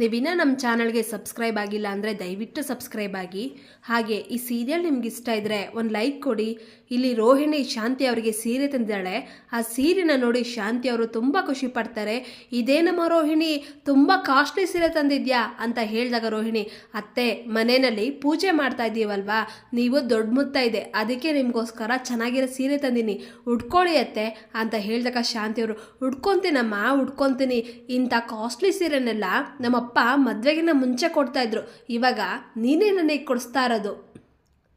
ನೀವಿನ್ನ ನಮ್ಮ ಚಾನಲ್ಗೆ ಸಬ್ಸ್ಕ್ರೈಬ್ ಆಗಿಲ್ಲ ಅಂದರೆ ದಯವಿಟ್ಟು ಸಬ್ಸ್ಕ್ರೈಬ್ ಆಗಿ. ಹಾಗೆ ಈ ಸೀರಿಯಲ್ ನಿಮ್ಗೆ ಇಷ್ಟ ಇದ್ದರೆ ಒಂದು ಲೈಕ್ ಕೊಡಿ. ಇಲ್ಲಿ ರೋಹಿಣಿ ಶಾಂತಿ ಅವರಿಗೆ ಸೀರೆ ತಂದಿದ್ದಾಳೆ. ಆ ಸೀರೆನ ನೋಡಿ ಶಾಂತಿ ಅವರು ತುಂಬ ಖುಷಿ ಪಡ್ತಾರೆ. ಇದೇನಮ್ಮ ರೋಹಿಣಿ, ತುಂಬ ಕಾಸ್ಟ್ಲಿ ಸೀರೆ ತಂದಿದ್ಯಾ ಅಂತ ಹೇಳಿದಾಗ ರೋಹಿಣಿ, ಅತ್ತೆ, ಮನೆಯಲ್ಲಿ ಪೂಜೆ ಮಾಡ್ತಾ ಇದ್ದೀವಲ್ವಾ? ನೀವು ದೊಡ್ಡ ಮುತ್ತ ಇದೆ. ಅದಕ್ಕೆ ನಿಮಗೋಸ್ಕರ ಚೆನ್ನಾಗಿರೋ ಸೀರೆ ತಂದೀನಿ. ಉಟ್ಕೊಳ್ಳಿ ಅತ್ತೆ ಅಂತ ಹೇಳಿದಾಗ ಶಾಂತಿಯವರು ಉಟ್ಕೊತೀನಮ್ಮ, ಉಟ್ಕೊತೀನಿ. ಇಂಥ ಕಾಸ್ಟ್ಲಿ ಸೀರೆನೆಲ್ಲ ನಮ್ಮಪ್ಪ ಮದುವೆಗಿನ ಮುಂಚೆ ಕೊಡ್ತಾ ಇದ್ರು. ಇವಾಗ ನೀನೇ ನನಗೆ ಕೊಡಿಸ್ತಾ ಇರೋದು.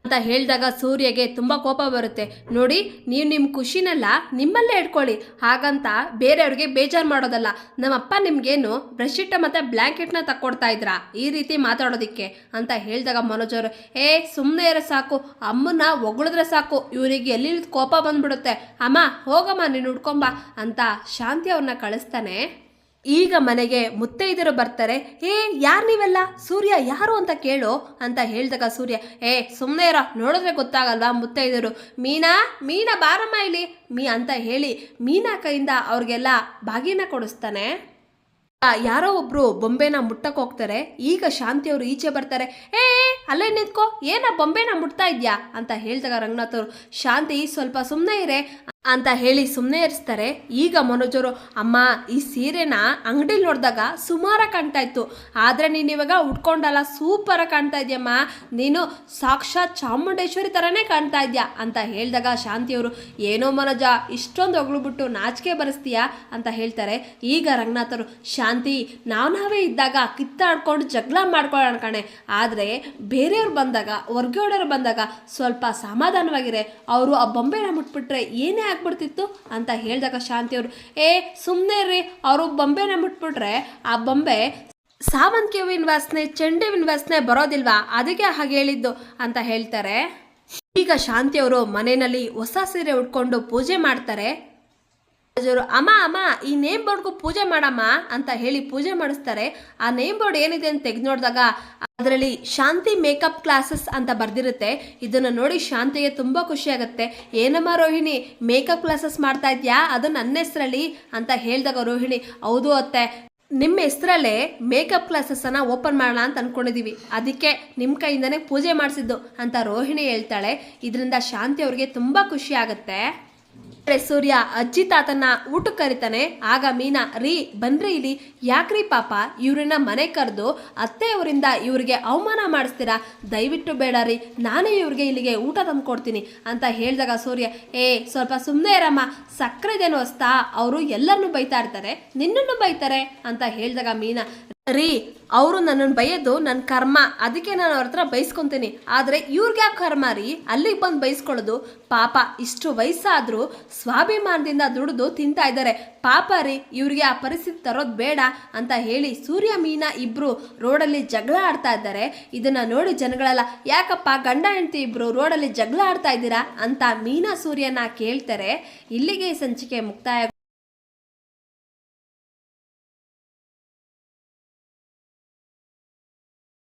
ಅಂತ ಹೇಳಿದಾಗ ಸೂರ್ಯಗೆ ತುಂಬ ಕೋಪ ಬರುತ್ತೆ. ನೋಡಿ, ನೀವು ನಿಮ್ಮ ಖುಷಿನೆಲ್ಲ, ನಿಮ್ಮಲ್ಲೇ ಇಟ್ಕೊಳ್ಳಿ. ಹಾಗಂತ ಬೇರೆಯವ್ರಿಗೆ ಬೇಜಾರು ಮಾಡೋದಲ್ಲ. ನಮ್ಮಪ್ಪ ನಿಮಗೇನು ಬ್ರಷ್ಶೀಟ್ ಮತ್ತು ಬ್ಲ್ಯಾಂಕೆಟ್ನ ತಕ್ಕೊಡ್ತಾ ಇದ್ರಾ? ಈ ರೀತಿ ಮಾತಾಡೋದಕ್ಕೆ ಅಂತ ಹೇಳಿದಾಗ ಮನೋಜ್ ಅವರು, ಏ ಸುಮ್ಮನೆ ಇರೋ ಸಾಕು. ಅಮ್ಮನ ಒಗಳಿದ್ರೆ ಸಾಕು. ಇವರಿಗೆ ಎಲ್ಲಿ ಕೋಪ ಬಂದ್ಬಿಡುತ್ತೆ. ಅಮ್ಮ, ಹೋಗಮ್ಮ, ನೀನು ಉಡ್ಕೊಂಬ ಅಂತ ಶಾಂತಿ ಅವ್ರನ್ನ ಕಳಿಸ್ತಾನೆ. ಈಗ ಮನೆಗೆ ಮುತ್ತೈದರು ಬರ್ತಾರೆ, ಏ, ಯಾರು ನೀವೆಲ್ಲ? ಸೂರ್ಯ ಯಾರು ಅಂತ ಕೇಳು? ಅಂತ ಹೇಳಿದಾಗ ಸೂರ್ಯ, ಏ ಸುಮ್ಮನೆ ಇರೋ, ನೋಡಿದ್ರೆ ಗೊತ್ತಾಗಲ್ವಾ ಮುತ್ತೈದರು? ಮೀನಾ ಮೀನಾ ಬಾರಮ್ಮ ಇಲ್ಲಿ. ಮೀ ಅಂತ ಹೇಳಿ ಮೀನಾ ಕೈಯಿಂದ ಅವ್ರಿಗೆಲ್ಲ ಬಾಗಿನ ಕೊಡಿಸ್ತಾನೆ. ಯಾರೋ ಒಬ್ರು ಬೊಂಬೆನ ಮುಟ್ಟಕ್ಕೆ ಹೋಗ್ತಾರೆ. ಈಗ ಶಾಂತಿಯವರು ಈಚೆ ಬರ್ತಾರೆ, ಏ ಅಲ್ಲೇ ನಿಂತ್ಕೋ, ಏನ ಬೊಂಬೆನ ಮುಟ್ತಾ ಇದ್ಯಾ? ಅಂತ ಹೇಳ್ದಾಗ ರಂಗನಾಥ್ ಅವರು, ಶಾಂತಿ, ಸ್ವಲ್ಪ ಸುಮ್ಮನೆ ಇರೆ. ಅಂತ ಹೇಳಿ ಸುಮ್ಮನೆ ಇರಿಸ್ತಾರೆ. ಈಗ ಮನೋಜರು, ಅಮ್ಮ, ಈ ಸೀರೆನ ಅಂಗಡಿಲಿ ನೋಡಿದಾಗ ಸುಮಾರ ಕಾಣ್ತಾ ಇತ್ತು. ಆದರೆ ನೀನು ಇವಾಗ ಉಟ್ಕೊಂಡಲ್ಲ, ಸೂಪರ ಕಾಣ್ತಾ ಇದೆಯಮ್ಮ. ನೀನು ಸಾಕ್ಷಾತ್ ಚಾಮುಂಡೇಶ್ವರಿ ಥರನೇ ಕಾಣ್ತಾ ಇದೆಯಾ? ಅಂತ ಹೇಳಿದಾಗ ಶಾಂತಿಯವರು, ಏನೋ ಮನೋಜ, ಇಷ್ಟೊಂದು ಹೊಗಳ್ಬಿಟ್ಟು ನಾಚಿಕೆ ಬರೆಸ್ತೀಯಾ? ಅಂತ ಹೇಳ್ತಾರೆ. ಈಗ ರಂಗನಾಥರು, ಶಾಂತಿ, ನಾವು ನಾವೇ ಇದ್ದಾಗ ಕಿತ್ತಾಡ್ಕೊಂಡು ಜಗಳ ಮಾಡ್ಕೊಳ್ಳೋಣ ಕಣೆ. ಆದರೆ ಬೇರೆಯವ್ರು ಬಂದಾಗ ಹೊರ್ಗಡೆಯವ್ರು ಬಂದಾಗ ಸ್ವಲ್ಪ ಸಮಾಧಾನವಾಗಿರೆ. ಅವರು ಆ ಬೊಂಬೆನ ಮುಟ್ಬಿಟ್ರೆ ಏನೇ ಆಗ್ಬಿಡ್ತಿತ್ತು ಅಂತ ಹೇಳಿದಾಗ ಶಾಂತಿಯವರು ಏ ಸುಮ್ಮನೆ ರೀ ಅವರು ಬೊಂಬೆನ ಮುಟ್ಬಿಟ್ರೆ ಆ ಬೊಂಬೆ ಸಾವಂತಿಗೆ ಹೂವಿನ ವಾಸನೆ ಚೆಂಡು ಹೂವಿನ ವಾಸನೆ ಬರೋದಿಲ್ವಾ? ಅದಕ್ಕೆ ಹಾಗೆ ಹೇಳಿದ್ದು, ಅಂತ ಹೇಳ್ತಾರೆ. ಈಗ ಶಾಂತಿಯವರು ಮನೆಯಲ್ಲಿ ಹೊಸ ಸೀರೆ ಉಟ್ಕೊಂಡು ಪೂಜೆ ಮಾಡ್ತಾರೆ. ರಾಜರು, ಅಮ್ಮ ಅಮ್ಮ, ಈ ನೇಮ್ ಬೋರ್ಡ್ಗೂ ಪೂಜೆ ಮಾಡಮ್ಮ ಅಂತ ಹೇಳಿ ಪೂಜೆ ಮಾಡಿಸ್ತಾರೆ. ಆ ನೇಮ್ ಬೋರ್ಡ್ ಏನಿದೆ ಅಂತ ತೆಗೆದು ನೋಡಿದಾಗ ಅದರಲ್ಲಿ ಶಾಂತಿ ಮೇಕಪ್ ಕ್ಲಾಸಸ್ ಅಂತ ಬರ್ದಿರುತ್ತೆ. ಇದನ್ನು ನೋಡಿ ಶಾಂತಿಗೆ ತುಂಬ ಖುಷಿ ಆಗುತ್ತೆ. ಏನಮ್ಮ ರೋಹಿಣಿ, ಮೇಕಪ್ ಕ್ಲಾಸಸ್ ಮಾಡ್ತಾ ಇದೆಯಾ? ಅದು ನನ್ನ ಹೆಸರಲ್ಲಿ ಅಂತ ಹೇಳಿದಾಗ ರೋಹಿಣಿ, ಹೌದು ಅತ್ತೆ, ನಿಮ್ಮ ಹೆಸರಲ್ಲೇ ಮೇಕಪ್ ಕ್ಲಾಸಸ್ಸನ್ನು ಓಪನ್ ಮಾಡೋಣ ಅಂತ ಅಂದ್ಕೊಂಡಿದ್ದೀವಿ ಅದಕ್ಕೆ ನಿಮ್ಮ ಕೈಯಿಂದನೇ ಪೂಜೆ ಮಾಡಿಸಿದ್ದು ಅಂತ ರೋಹಿಣಿ ಹೇಳ್ತಾಳೆ. ಇದರಿಂದ ಶಾಂತಿ ಅವ್ರಿಗೆ ತುಂಬ ಖುಷಿ ಆಗುತ್ತೆ. ಸೂರ್ಯ ಅಜ್ಜಿ ತಾತನ್ನ ಊಟ ಕರಿತಾನೆ. ಆಗ ಮೀನಾ, ರೀ ಬನ್ರಿ ಇಲ್ಲಿ. ಯಾಕ್ರಿ ಪಾಪ, ಇವ್ರನ್ನ ಮನೆ ಕರೆದು ಅತ್ತೆಯವರಿಂದ ಇವ್ರಿಗೆ ಅವಮಾನ ಮಾಡಿಸ್ತೀರಾ? ದಯವಿಟ್ಟು ಬೇಡ ರೀ, ನಾನೇ ಇವ್ರಿಗೆ ಇಲ್ಲಿಗೆ ಊಟ ತಂದು ಕೊಡ್ತೀನಿ ಅಂತ ಹೇಳಿದಾಗ ಸೂರ್ಯ, ಏ, ಸ್ವಲ್ಪ ಸುಮ್ಮನೆ ಇರಮ್ಮ. ಸಕ್ಕರೆದೇನು ಹೊಸ್ತಾ? ಅವರು ಎಲ್ಲರನ್ನು ಬೈತಾ ಇರ್ತಾರೆ. ನಿನ್ನನ್ನು ಬೈತಾರೆ? ಅಂತ ಹೇಳಿದಾಗ ಮೀನಾ, ರೀ, ಅವರು ನನ್ನನ್ನು ಬೈಯೋದು ನನ್ನ ಕರ್ಮ. ಅದಕ್ಕೆ ನಾನು ಅವ್ರ ಹತ್ರ ಬೈಸ್ಕೊತೀನಿ. ಆದರೆ ಇವ್ರಿಗೆ ಯಾಕೆ ಕರ್ಮ ರೀ? ಅಲ್ಲಿಗೆ ಬಂದು ಬೈಸ್ಕೊಳ್ಳೋದು. ಪಾಪ, ಇಷ್ಟು ವಯಸ್ಸಾದರೂ ಸ್ವಾಭಿಮಾನದಿಂದ ದುಡಿದು ತಿಂತಾ ಇದ್ದಾರೆ. ಪಾಪ ರೀ, ಇವ್ರಿಗೆ ಆ ಪರಿಸ್ಥಿತಿ ತರೋದು ಬೇಡ ಅಂತ ಹೇಳಿ ಸೂರ್ಯ ಮೀನಾ ಇಬ್ರು ರೋಡಲ್ಲಿ ಜಗಳ ಆಡ್ತಾ ಇದ್ದಾರೆ. ಇದನ್ನ ನೋಡಿ ಜನಗಳೆಲ್ಲ, ಯಾಕಪ್ಪ ಗಂಡ ಹೆಂಡತಿ ಇಬ್ರು ರೋಡಲ್ಲಿ ಜಗಳ ಆಡ್ತಾ ಇದ್ದೀರಾ? ಅಂತ ಮೀನಾ ಸೂರ್ಯನ ಕೇಳ್ತಾರೆ. ಇಲ್ಲಿಗೆ ಸಂಚಿಕೆ ಮುಕ್ತಾಯ